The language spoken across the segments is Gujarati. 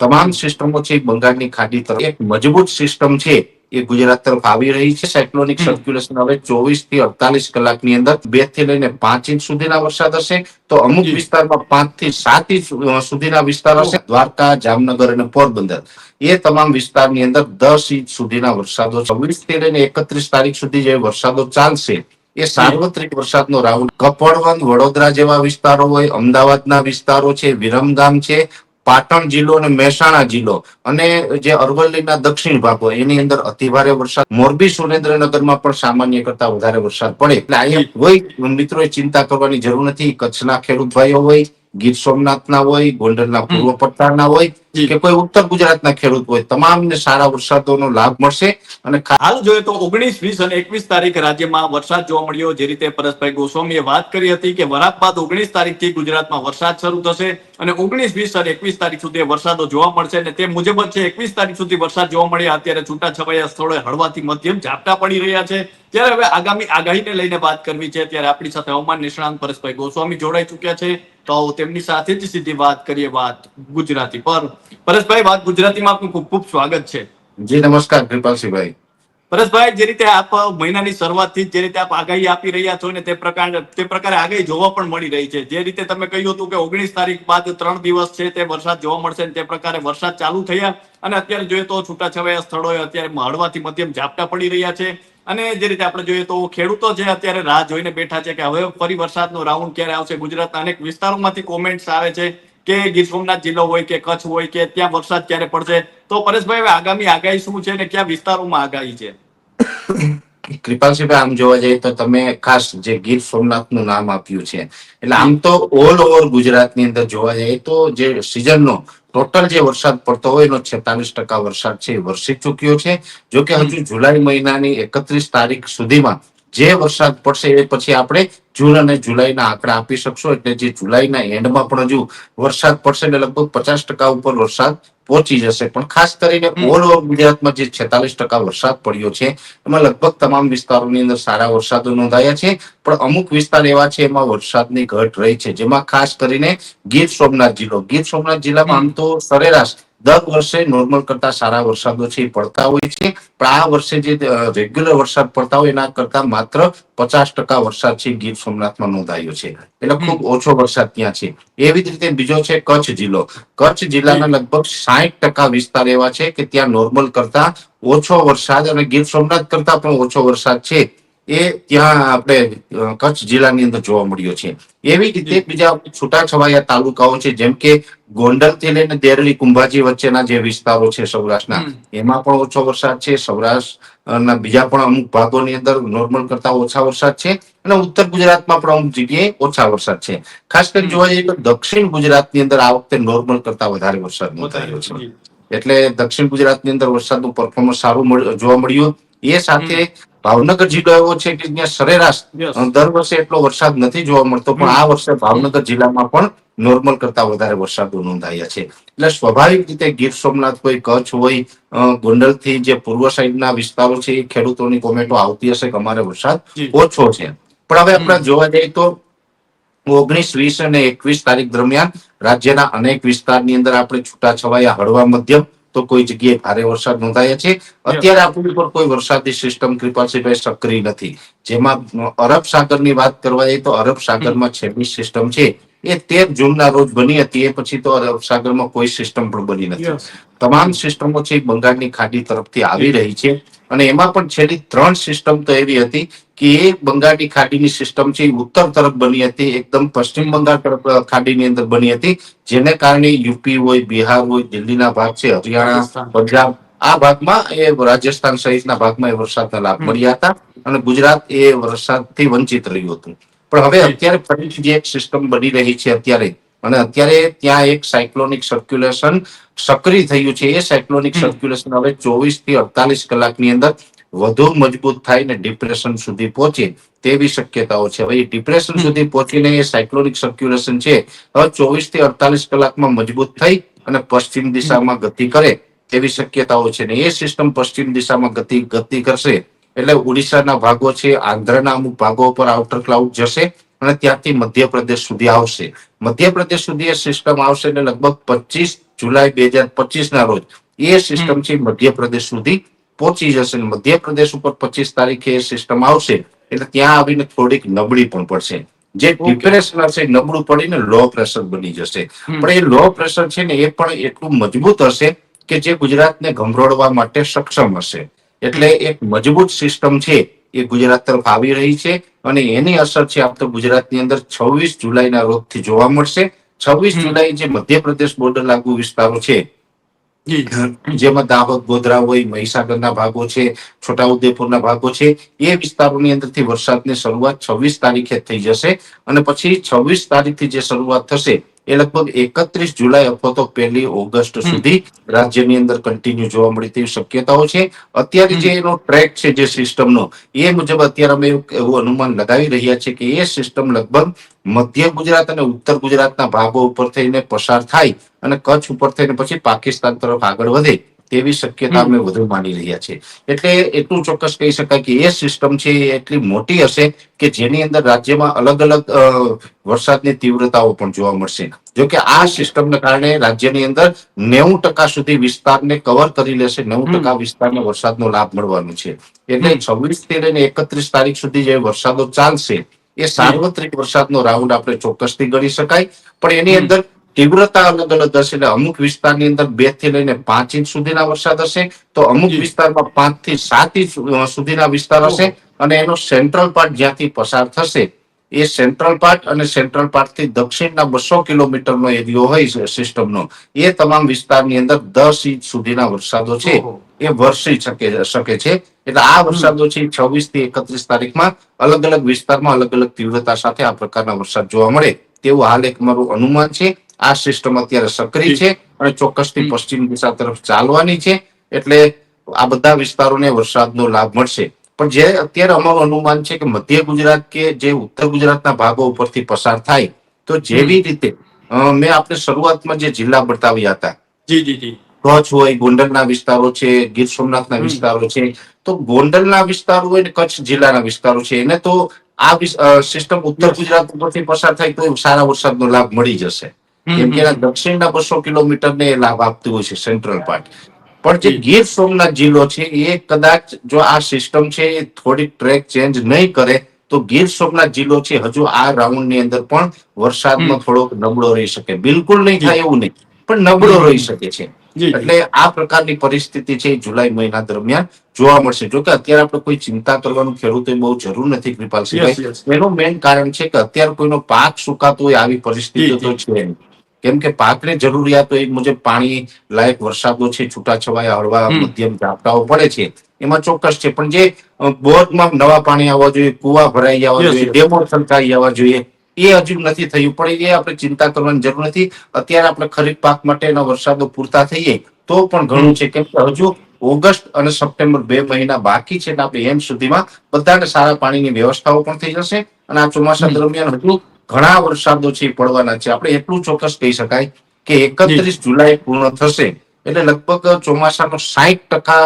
તમામ સિસ્ટમો છે બંગાળની ખાડી તરફ. એક મજબૂત સિસ્ટમ છે એ ગુજરાત તરફ આવી રહી છે. સાયક્લોનિક સર્ક્યુલેશન હવે ચોવીસથી અડતાલીસ કલાકની અંદર બેથી લઈને પાંચ ઇંચ સુધીના વરસાદ હશે. તો અમુક વિસ્તારમાં પાંચથી સાત ઇંચ સુધીના વિસ્તાર હશે. દ્વારકા જામનગર અને પોરબંદર. એ તમામ વિસ્તારની અંદર દસ ઇંચ સુધીના વરસાદો છવ્વીસથી લઈને એકત્રીસ તારીખ સુધી જે વરસાદો ચાલશે એ સાર્વત્રિક વરસાદનો રાઉન્ડ કપડવન વડોદરા જેવા વિસ્તારો હોય અમદાવાદના વિસ્તારો છે વિરમગામ છે પાટણ જિલ્લો અને મહેસાણા જિલ્લો અને જે અરવલ્લીના દક્ષિણ ભાગો, એની અંદર અતિભારે વરસાદ. મોરબી સુરેન્દ્રનગરમાં પણ સામાન્ય કરતા વધારે વરસાદ પડે. એટલે અહીંયા કોઈ મિત્રોએ ચિંતા કરવાની જરૂર નથી. કચ્છના ખેડૂત ભાઈઓ હોય ગીર સોમનાથના હોય ગોંડલના પૂર્વ પટ્ટાના હોય. કે કોઈ ઉત્તર ગુજરાતના ખેડૂત હોય તમામને સારા વરસાદોનો લાભ મળશે અને હાલ જોઈએ તો ઓગણીસ વીસ અને એકવીસ તારીખ રાજ્યમાં વરસાદ જોવા મળ્યો. જે રીતે પરસભાઈ ગોસ્વામીએ વાત કરી હતી કે વરાપ બાદ ઓગણીસ તારીખથી ગુજરાતમાં વરસાદ શરૂ થશે અને ઓગણીસ વીસ અને એકવીસ તારીખ સુધી વરસાદો જોવા મળશે અને તે મુજબ જ છે એકવીસ તારીખ સુધી વરસાદ જોવા મળ્યા. અત્યારે છૂટાછવાયા સ્થળોએ હળવાથી મધ્યમ ઝાપટા પડી રહ્યા છે. ત્યારે હવે આગામી આગાહીને લઈને વાત કરવી છે. ત્યારે આપણી સાથે હવામાન નિષ્ણાંત પરેશભાઈ ગોસ્વામી જોડાઈ ચુક્યા છે. તો તેમની સાથે જ સીધી વાત કરીએ વાત ગુજરાતી. પર પરેશભાઈ વાત ગુજરાતીમાં આપનું ખૂબ ખૂબ સ્વાગત છે. જી નમસ્કાર કૃપાલસિંહભાઈ પરેશભાઈ જે રીતે આપ મહિનાની શરૂઆતથી જ રીતે આપ આગાહી આપી રહ્યા છો ને તે પ્રકાર તે પ્રકારે આગાહી જોવા પણ મળી રહી છે. જે રીતે તમે કહ્યું હતું કે ઓગણીસ તારીખ બાદ ત્રણ દિવસ છે તે વરસાદ જોવા મળશે તે પ્રકારે વરસાદ ચાલુ થયા અને અત્યારે જોઈએ તો છૂટાછવાયા સ્થળોએ અત્યારે હળવાથી મધ્યમ ઝાપટા પડી રહ્યા છે. અને જે રીતે આપણે જોઈએ તો ખેડૂતો જે અત્યારે રાહ જોઈને બેઠા છે કે હવે ફરી વરસાદનો રાઉન્ડ ક્યારે આવશે, ગુજરાતના અનેક વિસ્તારોમાંથી કોમેન્ટ્સ આવે છે કે ગીર સોમનાથ જિલ્લો હોય કે કચ્છ હોય કે ત્યાં વરસાદ ક્યારે પડશે. તો પરેશભાઈ, હવે આગામી આગાહી શું છે ને કયા વિસ્તારોમાં આગાહી છે? કૃપાલસિંહભાઈ, આમ જોવા જઈએ તો તમે ખાસ જે ગીર સોમનાથનું નામ આપ્યું છે. એટલે આમ તો ઓલ ઓવર ગુજરાતની અંદર જોવા જઈએ તો જે સિઝનનો ટોટલ જે વરસાદ પડતો હોય એનો છેતાલીસ ટકા વરસાદ છે એ વરસી ચૂક્યો છે. જો કે હજુ જુલાઈ મહિનાની એકત્રીસ તારીખ સુધીમાં જે વરસાદ પડશે એ પછી આપણે જૂન અને જુલાઈના આંકડા આપી શકશો. એટલે જે જુલાઈના એન્ડમાં પણ હજુ વરસાદ પડશે એટલે લગભગ પચાસ ટકા ઉપર વરસાદ પહોંચી જશે. પણ ખાસ કરીને ઓલ ઓવર ગુજરાતમાં જે છેતાલીસ ટકા વરસાદ પડ્યો છે એમાં લગભગ તમામ વિસ્તારોની અંદર સારા વરસાદો નોંધાયા છે. પણ અમુક વિસ્તાર એવા છે એમાં વરસાદની ઘટ રહી છે. જેમાં ખાસ કરીને ગીર સોમનાથ જિલ્લો. ગીર સોમનાથ જિલ્લામાં આમ તો સરેરાશ દર વર્ષે નોર્મલ કરતા સારા વરસાદો છે એ પડતા હોય છે. પણ આ વર્ષે જે રેગ્યુલર વરસાદ પડતા હોય એના કરતા માત્ર પચાસ ટકા વરસાદ છે ગીર સોમનાથમાં નોંધાયો છે. એટલે ખૂબ ઓછો વરસાદ ત્યાં છે. એવી જ રીતે બીજો છે કચ્છ જિલ્લો. કચ્છ જિલ્લાના લગભગ સાહીઠ ટકા વિસ્તાર એવા છે કે ત્યાં નોર્મલ કરતા ઓછો વરસાદ અને ગીર સોમનાથ કરતા પણ ઓછો વરસાદ છે. એ ત્યાં આપણે કચ્છ જિલ્લાની અંદર જોવા મળ્યો છે. એવી રીતે બીજા છૂટાછવાયા તાલુકાઓ છે જેમ કે ગોંડલથી લઈને દેરલી કુંભાજી વચ્ચેના જે વિસ્તારો છે સૌરાષ્ટ્રના એમાં પણ ઓછો વરસાદ છે. સૌરાષ્ટ્રના બીજા પણ અમુક ભાગોની અંદર નોર્મલ કરતા ઓછા વરસાદ છે અને ઉત્તર ગુજરાતમાં પણ અમુક જગ્યાએ ઓછા વરસાદ છે. ખાસ કરી જોવા જઈએ તો દક્ષિણ ગુજરાતની અંદર આ વખતે નોર્મલ કરતા વધારે વરસાદ નોંધાયો છે. એટલે દક્ષિણ ગુજરાતની અંદર વરસાદનું પરફોર્મન્સ સારું જોવા મળ્યું. એ સાથે ભાવનગર જિલ્લો એવો છે કે જ્યાં સરેરાશ દર વર્ષે એટલો વરસાદ નથી જોવા મળતો પણ આ વર્ષે ભાવનગર જિલ્લામાં પણ નોર્મલ કરતા વધારે વરસાદો નોંધાયા છે. એટલે સ્વાભાવિક રીતે ગીર સોમનાથ હોય કચ્છ હોય ગોંડલથી જે પૂર્વ સાઈડના વિસ્તારો છે એ ખેડૂતોની કોમેન્ટો આવતી હશે કે અમારે વરસાદ ઓછો છે. પણ હવે આપણે જોવા જઈએ તો ઓગણીસ વીસ અને એકવીસ તારીખ દરમિયાન રાજ્યના અનેક વિસ્તારની અંદર આપણે છૂટાછવાયા હળવા મધ્યમ તો કોઈ જગ્યાએ ભારે વરસાદ નોંધાયા છે. અત્યારે આપણી પર કોઈ વરસાદી સિસ્ટમ કૃપાલસિંહભાઈ સક્રિય નથી. જેમાં અરબ સાગરની વાત કરવા જઈએ તો અરબ સાગરમાં છેલ્લી સિસ્ટમ છે. એ તેર જૂનના રોજ બની હતી. એ પછી તો અરબ સાગરમાં કોઈ સિસ્ટમ પણ બની નથી. તમામ સિસ્ટમો છે બંગાળની ખાડી તરફથી આવી રહી છે. અને એમાં પણ છેલ્લી ત્રણ સિસ્ટમ તો એવી હતી કે બંગાળની ખાડીની સિસ્ટમ છે ઉત્તર તરફ બની હતી એકદમ પશ્ચિમ બંગાળ તરફ ખાડીની અંદર બની હતી જેને કારણે યુપી હોય બિહાર હોય દિલ્હીના ભાગ છે હરિયાણા પંજાબ આ ભાગમાં એ રાજસ્થાન સહિતના ભાગમાં એ વરસાદના લાભ મળ્યા હતા અને ગુજરાત એ વરસાદથી વંચિત રહ્યું હતું. પણ હવે અત્યારે ફરીથી જે એક સિસ્ટમ બની રહી છે અત્યારે અને અત્યારે ત્યાં એક સાયક્લોનિક સર્ક્યુલેશન સક્રિય થયું છે. એ સાયક્લોનિક સર્ક્યુલેશન હવે ચોવીસથી અડતાલીસ કલાકની અંદર વધુ મજબૂત થાય ને ડિપ્રેશન સુધી પહોંચે તેવી શક્યતાઓ છે. હવે એ ડિપ્રેશન. સુધી પહોંચીને એ સાયક્લોનિક સર્ક્યુલેશન છે હવે ચોવીસથી અડતાલીસ કલાકમાં મજબૂત થઈ અને પશ્ચિમ દિશામાં ગતિ કરે તેવી શક્યતાઓ છે ને એ સિસ્ટમ પશ્ચિમ દિશામાં ગતિ ગતિ કરશે. એટલે ઓડિશાના ભાગો છે આંધ્રના અમુક ભાગો પર આઉટર ક્લાઉડ જશે અને ત્યાંથી મધ્યપ્રદેશ સુધી આવશે. મધ્યપ્રદેશ સુધી એ સિસ્ટમ આવશે એટલે લગભગ પચીસ જુલાઈ બે હજાર પચીસ ના રોજ એ સિસ્ટમ છે મધ્યપ્રદેશ સુધી પહોંચી જશે મધ્યપ્રદેશ ઉપર પચીસ તારીખે સિસ્ટમ આવશે. એટલે ત્યાં આવીને થોડીક નબળી પણ પડશે. જે ડિપ્રેશન હશે નબળું પડીને લો પ્રેશર બની જશે. પણ એ લો પ્રેશર છે ને એ પણ એટલું મજબૂત હશે કે જે ગુજરાતને ગમરોડવા માટે સક્ષમ હશે. એટલે એક મજબૂત સિસ્ટમ છે એ ગુજરાત તરફ આવી રહી છે અને એની અસર છે આપ તો ગુજરાતની અંદર છવ્વીસ જુલાઈના રોજથી જોવા મળશે. છવ્વીસ જુલાઈ જે મધ્યપ્રદેશ બોર્ડર લાગુ વિસ્તારો છે જેમાં દાહોદ ગોધરા હોય મહીસાગરના ભાગો છે છોટાઉદેપુરના ભાગો છે એ વિસ્તારોની અંદરથી વરસાદની શરૂઆત છવ્વીસ તારીખે થઈ જશે અને પછી છવ્વીસ તારીખથી જે શરૂઆત થશે એ લગભગ એકત્રીસ જુલાઈ અથવા તો પહેલી ઓગસ્ટ સુધી રાજ્યની અંદર કન્ટિન્યુ જોવા મળે તેવી શક્યતાઓ છે. અત્યારે જે એનો ટ્રેક છે જે સિસ્ટમનો એ મુજબ અત્યારે અમે એવું- અનુમાન લગાવી રહ્યા છે કે એ સિસ્ટમ લગભગ મધ્ય ગુજરાત અને ઉત્તર ગુજરાતના ભાગો ઉપર થઈને પસાર થાય અને કચ્છ ઉપર થઈને પછી પાકિસ્તાન તરફ આગળ વધે તેવી શક્યતા અમે વધુ માની રહ્યા છે એટલે એટલું ચોક્કસ કહી શકાય કે એ સિસ્ટમ છે એટલી મોટી હશે કે જેની અંદર રાજ્યમાં અલગ અલગ વરસાદની તીવ્રતાઓ પણ જોવા મળશે. જો કે આ સિસ્ટમને કારણે રાજ્યની અંદર નેવું ટકા સુધી વિસ્તારને કવર કરી લેશે. નેવું. ટકા વિસ્તારને વરસાદનો લાભ મળવાનો છે. એટલે છવ્વીસથી લઈને એકત્રીસ તારીખ સુધી જે વરસાદો ચાલશે એ સાર્વત્રિક વરસાદનો રાઉન્ડ આપણે ચોક્કસથી ગણી શકાય. પણ એની અંદર તીવ્રતા અલગ અલગ હશે એટલે અમુક વિસ્તારની અંદર બેથી લઈને પાંચ ઇંચ સુધીના વરસાદ હશે. તો અમુક વિસ્તારમાં પાંચથી સાત ઇંચ સુધીના વિસ્તાર હશે અને એનો સેન્ટ્રલ પાર્ટ જ્યાંથી પસાર થશે એ સેન્ટ્રલ પાર્ટ અને સેન્ટ્રલ પાર્ટથી દક્ષિણના બસો કિલોમીટરનો એરિયો હોય છે સિસ્ટમનો એ તમામ વિસ્તારની અંદર દસ ઇંચ સુધીના વરસાદો છે. એ વરસી શકે શકે છે. એટલે આ વરસાદો છે છવ્વીસથી એકત્રીસ તારીખમાં અલગ અલગ વિસ્તારમાં અલગ અલગ તીવ્રતા સાથે આ પ્રકારના વરસાદ જોવા મળે. તેવું હાલ એક મારું અનુમાન છે. આ સિસ્ટમ અત્યારે સક્રિય છે અને ચોક્કસથી પશ્ચિમ દિશા તરફ ચાલવાની છે. એટલે આ બધા વિસ્તારોને વરસાદનો લાભ મળશે. પણ જે અત્યારે અમારું અનુમાન છે કે મધ્ય ગુજરાત કે જે ઉત્તર ગુજરાતના ભાગો ઉપરથી પસાર થાય તો જેવી રીતે મેં આપણે શરૂઆતમાં જે જિલ્લા બતાવ્યા હતા જી જી જી. કચ્છ હોય ગોંડલના વિસ્તારો છે ગીર સોમનાથના વિસ્તારો છે. તો ગોંડલના વિસ્તારો હોય ને કચ્છ જિલ્લાના વિસ્તારો છે. એને તો આ સિસ્ટમ ઉત્તર ગુજરાત ઉપરથી પસાર થાય તો સારા વરસાદનો લાભ મળી જશે. કેમ કે દક્ષિણના બસો કિલોમીટરને લાભ આપતું હોય છે સેન્ટ્રલ પાર્ટ પણ જે ગીર સોમનાથ જિલ્લો છે એ કદાચ જો આ સિસ્ટમ છે એ થોડીક ટ્રેક ચેન્જ નહીં કરે તો ગીર સોમનાથ જિલ્લો છે હજુ આ રાઉન્ડની અંદર પણ વરસાદમાં થોડોક નબળો રહી શકે. બિલકુલ નહીં થાય એવું નહીં પણ નબળો રહી શકે છે. એટલે આ પ્રકારની પરિસ્થિતિ છે જુલાઈ મહિના દરમિયાન જોવા મળશે. જો કે અત્યારે આપણે કોઈ ચિંતા કરવાનું ખેડૂતો બહુ જરૂર નથી કૃપાલસિંહ એનું મેઇન કારણ છે કે અત્યારે કોઈનો પાક સુકાતો હોય આવી પરિસ્થિતિ તો છે નહીં. કેમ કે પાકને જરૂરિયાતો એ મુજબ પાણી લાયક વરસાદો છે છૂટાછવાયા હળવા મધ્યમ ઝાપટાઓ પડે છે. એમાં ચોક્કસ છે. પણ જે બોરમાં નવા પાણી આવવા જોઈએ કુવા ભરાઈ જવા જોઈએ. ડેમો છલકાઈ જવા જોઈએ એ હજુ નથી થયું, પણ એ આપણે ચિંતા કરવાની જરૂર નથી. અત્યારે આપણે ખરીફ પાક માટેના વરસાદો પૂરતા થઈએ તો પણ ઘણું છે. કેમ કે હજુ ઓગસ્ટ અને સપ્ટેમ્બર બે મહિના બાકી છે આપણે એમ સુધીમાં બધાને સારા પાણીની વ્યવસ્થાઓ પણ થઈ જશે અને આ ચોમાસા દરમિયાન હજુ ઘણા વરસાદો છે પડવાના છે. આપણે એટલું ચોક્કસ કહી શકાય કે એકત્રીસ જુલાઈ પૂર્ણ થશે. એટલે લગભગ ચોમાસાનો સાહીઠ ટકા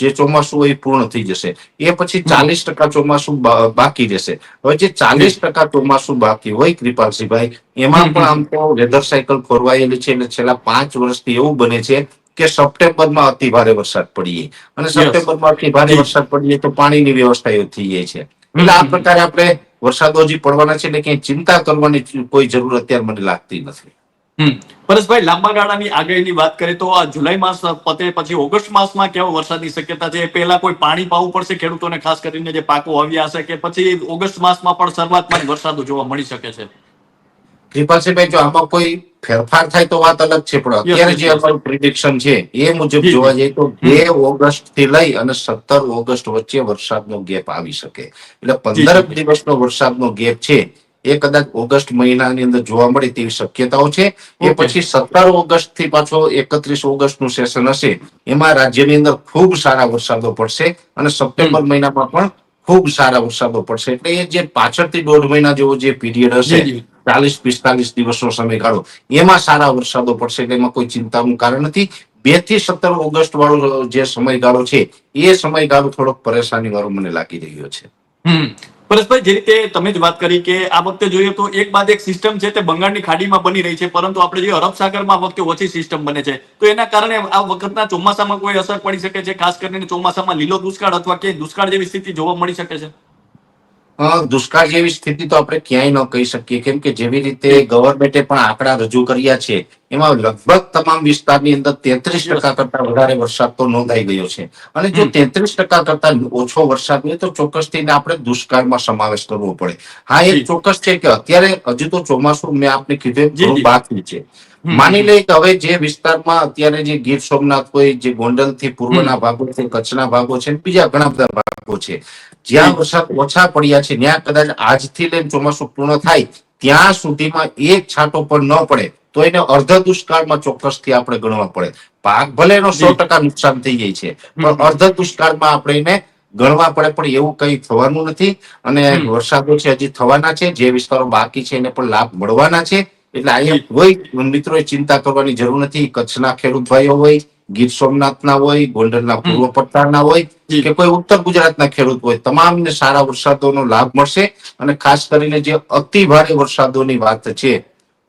જે ચોમાસું હોય એ પૂર્ણ થઈ જશે. એ પછી ચાલીસ ટકા ચોમાસું બાકી રહેશે હવે જે ચાલીસ ટકા ચોમાસું બાકી હોય કૃપાલસિંહભાઈ એમાં પણ આમ તો વેધર સાયકલ ખોરવાયેલી છે અને છેલ્લા પાંચ વર્ષથી એવું બને છે કે સપ્ટેમ્બરમાં અતિ ભારે વરસાદ પડીએ. અને સપ્ટેમ્બરમાં અતિ ભારે વરસાદ પડીએ તો પાણીની વ્યવસ્થા એ થઈ જાય છે. એટલે આ પ્રકારે આપણે વરસાદો હજી પડવાના છે એટલે ક્યાંય ચિંતા કરવાની કોઈ જરૂર અત્યારે મને લાગતી નથી. પરેશભાઈ લાંબા ગાળાની આગાહીની વાત કરીએ તો આ જુલાઈ માસ પતે પછી ઓગસ્ટ માસમાં કેવો વરસાદની શક્યતા છે? પહેલા કોઈ પાણી પાવું પડશે ખેડૂતોને ખાસ કરીને જે પાકો આવ્યા હશે કે પછી ઓગસ્ટ માસમાં પણ શરૂઆતમાં જ વરસાદો જોવા મળી શકે છે? કૃપાલસિંહભાઈ જો આમાં કોઈ ફેરફાર થાય તો વાત અલગ છે પણ અત્યારે જે અમારું પ્રિડિક્શન છે એ મુજબ જોવા જઈએ તો બે ઓગસ્ટથી લઈ અને સત્તર ઓગસ્ટ વચ્ચે વરસાદનો ગેપ આવી શકે. એટલે પંદર. દિવસનો વરસાદનો ગેપ છે એ કદાચ ઓગસ્ટ મહિનાની અંદર જોવા મળે તેવી શક્યતાઓ છે. એ પછી સત્તર ઓગસ્ટથી પાછો એકત્રીસ ઓગસ્ટનું સેશન હશે. એમાં રાજ્યની અંદર ખૂબ સારા વરસાદો પડશે અને સપ્ટેમ્બર મહિનામાં પણ ખૂબ સારા વરસાદો પડશે. એટલે એ જે પાછળથી દોઢ મહિના જેવો જે પીરિયડ હશે. ચાલીસ પિસ્તાલીસ દિવસનો સમયગાળો એમાં સારા વરસાદો પડશે એટલે એમાં કોઈ ચિંતાનું કારણ નથી. બેથી સત્તર ઓગસ્ટ વાળો જે સમયગાળો છે એ સમયગાળો થોડોક પરેશાની વાળો મને લાગી રહ્યો છે. હમ. પરેશભાઈ, જે રીતે તમે જ વાત કરી કે આ વખતે જોઈએ તો એક બાદ એક સિસ્ટમ છે તે બંગાળની ખાડીમાં બની રહી છે, પરંતુ આપણે જે અરબ સાગરમાં વખતે ઓછી સિસ્ટમ બને છે. તો એના કારણે આ વખતના ચોમાસામાં કોઈ અસર પડી શકે છે? ખાસ કરીને ચોમાસામાં લીલો દુષ્કાળ અથવા કે દુષ્કાળ જેવી સ્થિતિ જોવા મળી શકે છે. દુષ્કાળ જેવી સ્થિતિ તો આપણે ક્યાંય ન કહી શકીએ. કેમ કે જેવી રીતે ગવર્મેન્ટે પણ આંકડા રજૂ કર્યા છે એમાં લગભગ તમામ વિસ્તારની અંદર તેત્રીસ ટકા કરતા વધારે વરસાદ તો નોંધાઈ ગયો છે. અને જો તેત્રીસ ટકા કરતા ઓછો વરસાદ હોય તો ચોક્કસથી થઈને આપણે દુષ્કાળમાં સમાવેશ કરવો પડે. હા એ ચોક્કસ છે કે અત્યારે હજુ તો ચોમાસું મેં આપને કીધું. બાકી છે. માની લઈએ કે હવે જે વિસ્તારમાં અત્યારે જે ગીર સોમનાથ હોય જે ગોંડલથી પૂર્વના ભાગો છે કચ્છના ભાગો છે બીજા ઘણા બધા ભાગો છે જ્યાં વરસાદ ઓછા પડ્યા છે ત્યાં કદાચ આજથી લઈને ચોમાસું પૂર્ણ થાય ત્યાં સુધીમાં એક છાંટો પણ ન પડે તો એને અર્ધ દુષ્કાળમાં ચોક્કસથી આપણે ગણવા પડે. પાક ભલે એનો સો ટકા નુકસાન થઈ જાય છે પણ અર્ધ દુષ્કાળમાં આપણે એને ગણવા પડે પણ એવું કઈ થવાનું નથી અને વરસાદો છે હજી થવાના છે જે વિસ્તારો બાકી છે એને પણ લાભ મળવાના છે એટલે અહીંયા હોય મિત્રોએ ચિંતા કરવાની જરૂર નથી. કચ્છના ખેડૂત ભાઈઓ હોય ગીર સોમનાથના હોય ગોંડલના પૂર્વ પટ્ટાના હોય કે કોઈ ઉત્તર ગુજરાતના ખેડૂત હોય તમામને સારા વરસાદોનો લાભ મળશે અને ખાસ કરીને જે અતિ ભારે વરસાદોની વાત છે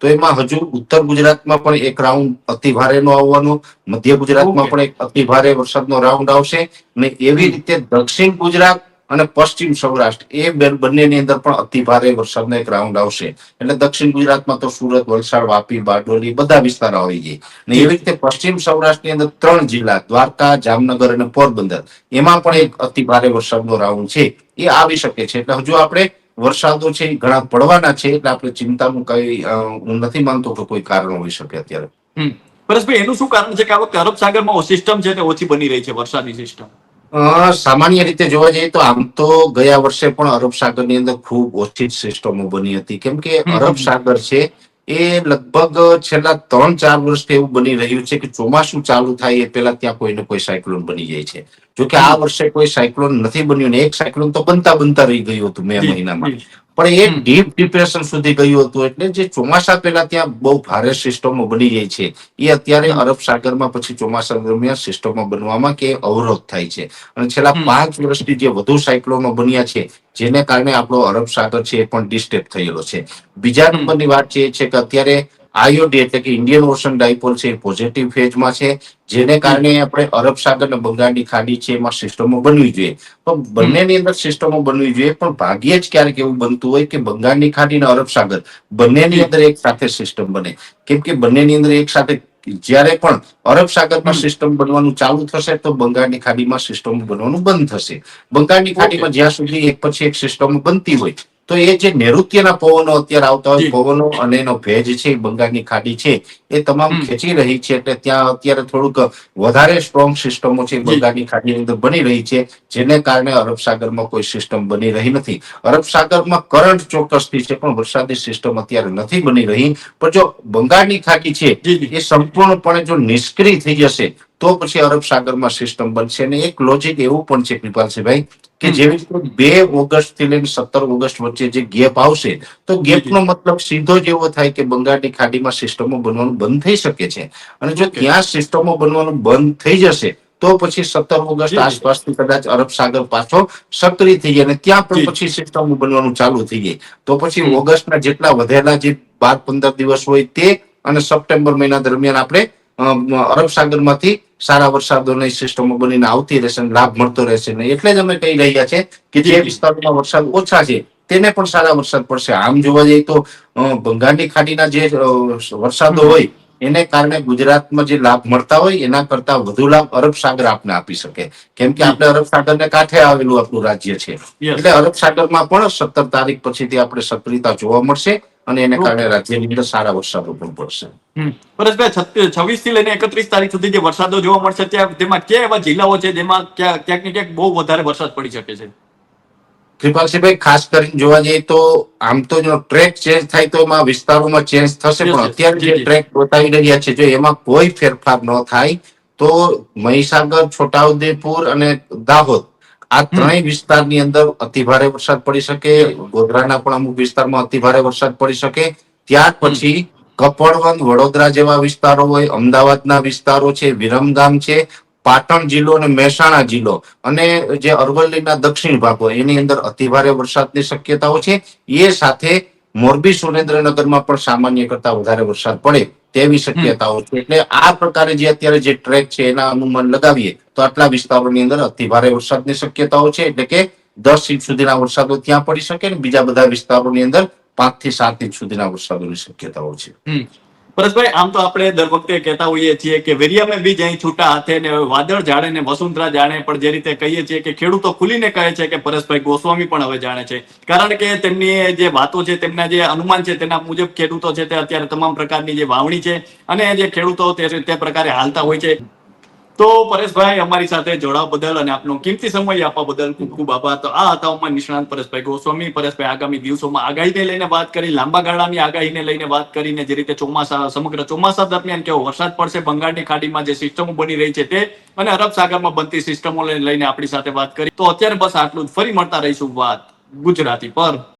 તો એમાં હજુ ઉત્તર ગુજરાતમાં પણ એક રાઉન્ડ અતિ ભારેનો આવવાનો મધ્ય ગુજરાતમાં પણ એક અતિ ભારે વરસાદનો રાઉન્ડ આવશે અને એવી રીતે દક્ષિણ ગુજરાત અને પશ્ચિમ સૌરાષ્ટ્ર, એ બંનેની અંદર પણ અતિ ભારે વરસાદનો એક રાઉન્ડ આવશે. એટલે દક્ષિણ ગુજરાતમાં તો સુરત, વલસાડ, વાપી, બારડોલી બધા વિસ્તારો આવી જાય અને એવી રીતે પશ્ચિમ સૌરાષ્ટ્રની અંદર ત્રણ જિલ્લા, દ્વારકા, જામનગર અને પોરબંદર, એમાં પણ એક અતિ ભારે વરસાદનો રાઉન્ડ છે. એ આવી શકે છે. એટલે હજુ આપણે વરસાદો છે ઘણા પડવાના છે, એટલે આપણે ચિંતાનું કઈ હું નથી માનતો કે કોઈ કારણ હોઈ શકે અત્યારે. પરેશભાઈ, એનું શું કારણ છે કે આ વખતે અરબ સાગરમાં સિસ્ટમ છે તે ઓછી બની રહી છે, વરસાદની સિસ્ટમ સામાન્ય રીતે જોવા જઈએ તો આમ તો ગયા વર્ષે પણ અરબ સાગરની અંદર ખૂબ ઓછી સિસ્ટમો બની હતી. કેમ કે અરબ સાગર છે એ લગભગ છેલ્લા ત્રણ ચાર વર્ષથી એવું બની રહ્યું છે કે ચોમાસું ચાલુ થાય એ પહેલા ત્યાં કોઈ ને કોઈ સાયક્લોન બની જાય છે. જો કે આ વર્ષે કોઈ સાયક્લોન નથી બન્યું ને એક સાયક્લોન તો બનતા બનતા રહી ગયું હતું મે મહિનામાં. પણ એ ડીપ ડિપ્રેશન સુધી ગયું હતું એટલે જે ચોમાસા પહેલા ત્યાં બહુ ભારે સિસ્ટમો બની જાય છે. એ અત્યારે. અરબ સાગરમાં પછી ચોમાસા દરમિયાન સિસ્ટમો બનવામાં કે અવરોધ થાય છે. અને છેલ્લા પાંચ વર્ષથી જે વધુ સાયક્લોનો બન્યા છે જેને કારણે આપણો અરબ સાગર છે એ પણ ડિસ્ટર્બ થયેલો છે. બીજા નંબરની વાત એ છે કે અત્યારે આઈઓડી એટલે કે ઇન્ડિયન ઓશન ડાયપોલ છે એ પોઝિટિવ ફેઝમાં છે જેને કારણે આપણે અરબ સાગર અને બંગાળની ખાડી છે એમાં સિસ્ટમો બનવી જોઈએ. તો બંનેની અંદર સિસ્ટમો બનવી જોઈએ પણ ભાગ્યે જ ક્યારેક એવું બનતું હોય કે બંગાળની ખાડી અને અરબ સાગર બંનેની અંદર એક સાથે સિસ્ટમ બને. કેમ કે બંનેની અંદર એક સાથે જ્યારે પણ અરબ સાગરમાં સિસ્ટમ બનવાનું ચાલુ થશે તો બંગાળની ખાડીમાં સિસ્ટમ બનવાનું બંધ થશે. બંગાળની ખાડીમાં જ્યાં સુધી એક પછી એક સિસ્ટમ બનતી હોય તો એ જે નૈઋત્યના પવનો અત્યારે આવતા હોય પવનો અને એનો ભેજ છે બંગાળની ખાડી છે એ તમામ ખેંચી રહી છે એટલે ત્યાં અત્યારે થોડુંક વધારે સ્ટ્રોંગ સિસ્ટમો છે બંગાળની ખાડીની અંદર બની રહી છે જેને કારણે અરબ સાગરમાં કોઈ સિસ્ટમ બની રહી નથી. અરબ સાગરમાં કરંટ ચોક્કસથી છે પણ વરસાદી સિસ્ટમ અત્યારે નથી બની રહી. પણ જો બંગાળની ખાડી છે. એ સંપૂર્ણપણે જો નિષ્ક્રિય થઈ જશે તો પછી અરબ સાગરમાં સિસ્ટમ બનશે. અને એક લોજિક એવું પણ છે કૃપાલસિંહભાઈ કે જેવી રીતે બે ઓગસ્ટથી લઈને સત્તર ઓગસ્ટ વચ્ચે જે ગેપ આવશે તો ગેપનો મતલબ સીધો જ એવો થાય કે બંગાળની ખાડીમાં સિસ્ટમો બનવાનું બંધ થઈ શકે છે. અને જો ત્યાં સિસ્ટમો બનવાનું બંધ થઈ જશે તો પછી સત્તર ઓગસ્ટ. આસપાસથી કદાચ અરબ સાગર પાછો સક્રિય થઈ જાય અને ત્યાં પણ પછી સિસ્ટમો બનવાનું ચાલુ થઈ જાય. તો પછી. ઓગસ્ટના જેટલા વધેલા જે બાર પંદર દિવસ હોય તે અને સપ્ટેમ્બર મહિના દરમિયાન આપણે અરબ સાગરમાંથી સારા વરસાદોની સિસ્ટમો બનીને આવતી રહેશે અને લાભ મળતો રહેશે ને એટલે જ અમે કહી રહ્યા છે કે જે. વિસ્તારોમાં વરસાદ ઓછા છે તેને પણ સારા વરસાદ પડશે. આમ જોવા જઈએ તો બંગાળની ખાડીના જે વરસાદો હોય એને કારણે ગુજરાતમાં જે લાભ મળતા હોય એના કરતા વધુ લાભ અરબ સાગર આપને આપી શકે. કેમ કે આપણે અરબ સાગરને કાંઠે આવેલું આપણું રાજ્ય છે. એટલે અરબ સાગરમાં પણ સત્તર તારીખ પછીથી આપણે સક્રિયતા જોવા મળશે. અને એને કારણે રાજ્યની અંદર સારા વરસાદો પણ પડશે. પરેશભાઈ છવ્વીસથી લઈને એકત્રીસ તારીખ સુધી જે વરસાદો જોવા મળશે ત્યાં તેમાં ક્યાં એવા જિલ્લાઓ છે જેમાં ક્યાં- ક્યાંક ને ક્યાંક બહુ વધારે વરસાદ પડી શકે છે? કૃપાલસિંહભાઈ ખાસ કરીને જોવા જઈએ તો આમ તો જો ટ્રેક ચેન્જ થાય તો એમાં વિસ્તારોમાં ચેન્જ થશે પણ અત્યારે જે. ટ્રેક બતાવી રહ્યા છે જો એમાં કોઈ ફેરફાર ન થાય તો મહીસાગર છોટાઉદેપુર અને દાહોદ આ ત્રણેય વિસ્તારની અંદર અતિ ભારે વરસાદ પડી શકે, ગોધરાના પણ અમુક વિસ્તારમાં અતિ ભારે વરસાદ પડી શકે. ત્યાર પછી કપડવન વડોદરા જેવા વિસ્તારો હોય, અમદાવાદના વિસ્તારો છે વિરમગામ છે, પાટણ જિલ્લો અને મહેસાણા જિલ્લો. અને જે અરવલ્લીના દક્ષિણ ભાગો એની અંદર અતિભારે વરસાદની શક્યતાઓ છે. એ સાથે મોરબી સુરેન્દ્રનગરમાં પણ સામાન્ય કરતા વધારે વરસાદ પડે. તેવી શક્યતાઓ છે. એટલે આ પ્રકારે જે અત્યારે જે ટ્રેક છે, એના અનુમાન લગાવીએ, તો આટલા વિસ્તારોની અંદર અતિભારે વરસાદની શક્યતાઓ છે. એટલે કે દસ ઇંચ સુધીના વરસાદો ત્યાં પડી શકે ને બીજા બધા વિસ્તારોની અંદર પાંચથી સાત ઇંચ સુધીના વરસાદોની શક્યતાઓ છે. પરેશભાઈ આમ તો આપણે દર વખતે કહેતા હોઈએ છીએ કે વેરિયામે બીજ અહીં છૂટા હાથે ને વાદળ જાણે ને વસુંધરા જાણે, પણ જે રીતે કહીએ છીએ કે ખેડૂતો ખુલીને કહે છે કે પરેશભાઈ ગોસ્વામી પણ હવે જાણે છે. કારણ કે તેમની જે વાતો છે, તેમના જે અનુમાન છે, તેના મુજબ ખેડૂતો છે તે અત્યારે તમામ પ્રકારની જે વાવણી છે અને જે ખેડૂતો તે પ્રકારે હાલતા હોય છે. તો પરેશભાઈ, અમારી સાથે જોડાવા બદલ અને આપનો કિંમતી સમય આપવા બદલ ખૂબ ખૂબ આભાર. તો આ હતા અમારા નિષ્ણાંત પરેશભાઈ ગોસ્વામી. પરેશભાઈ, આગામી દિવસોમાં આગાહીને લઈને વાત કરી, લાંબા ગાળાની આગાહીને લઈને વાત કરીને જે રીતે ચોમાસા, સમગ્ર ચોમાસા દરમિયાન કેવો વરસાદ પડશે, બંગાળની ખાડીમાં જે સિસ્ટમો બની રહી છે તે અને અરબ સાગરમાં બનતી સિસ્ટમો લઈને આપણી સાથે વાત કરી. તો અત્યારે બસ આટલું જ. ફરી મળતા રહીશું વાત ગુજરાતી પર.